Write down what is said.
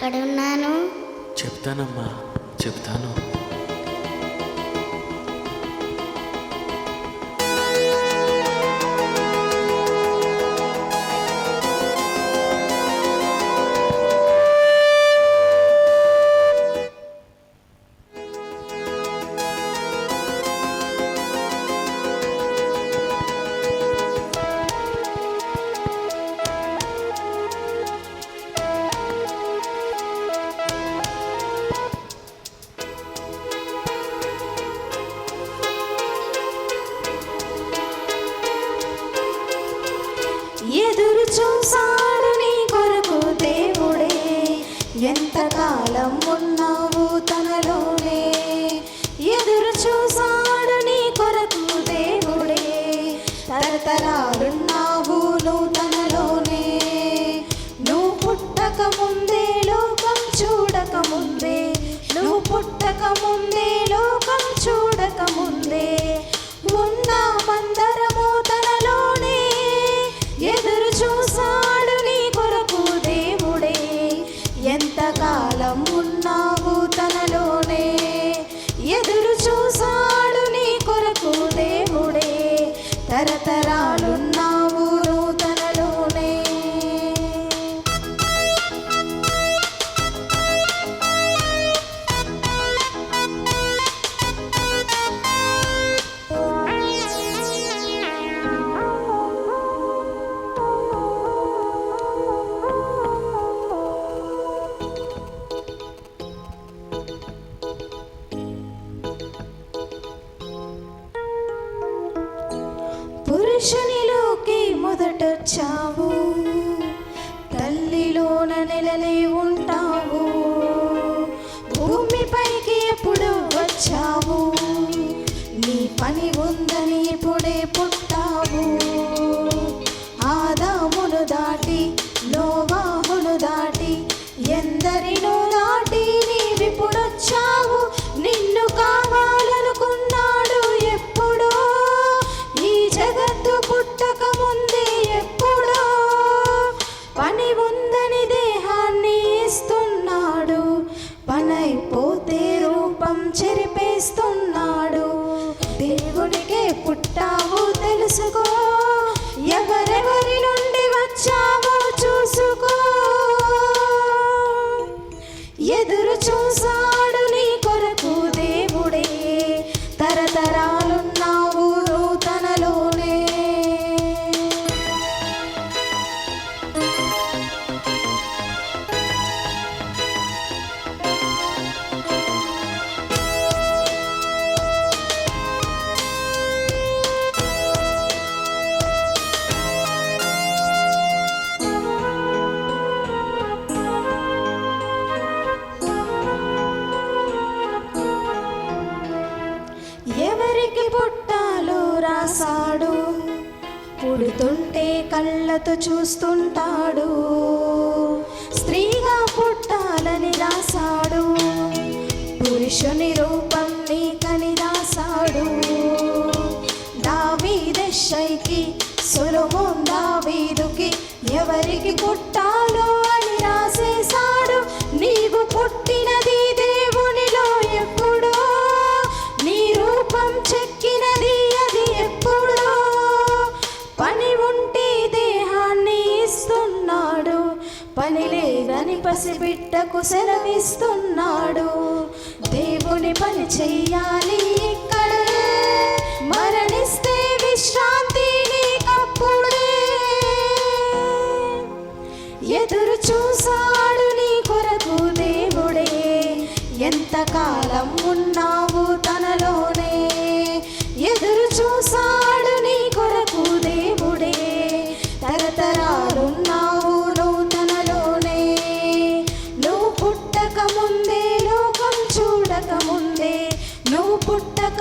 ఎక్కడ ఉన్నాను చెప్తానమ్మా చెప్తాను. കാലം పురుషునిలోకి మొదటొచ్చావు. తల్లిలోన నెలనే ఉంటావు. భూమిపైకి ఎప్పుడు వచ్చావు. నీ పని ఉందని ఇప్పుడే పుట్టావు. ఆదామును దాటి లోవా తానైపోతే రూపం చెరిపేస్తున్నాడు. దేవుడికే పుట్టావు తెలుసుకో. ఎవరెవరి నుండి వచ్చావో చూసుకో. ఎదురు చూసాడు నీ కొరకు దేవుడే. తరతరా ఎవరికి పుట్టాలో రాసాడు పుడుతుంటే కళ్ళతో చూస్తుంటాడు. స్త్రీగా పుట్టాలని రాసాడు పురుషుని రూపం నీకని రాసాడు దావీదెషైకి సులభం దావీదుకి ఎవరికి పుట్టాలో లేదని పసిబిడ్డకు సెలవిస్తున్నాడు దేవుని పని చెయ్యాలి పుట్టక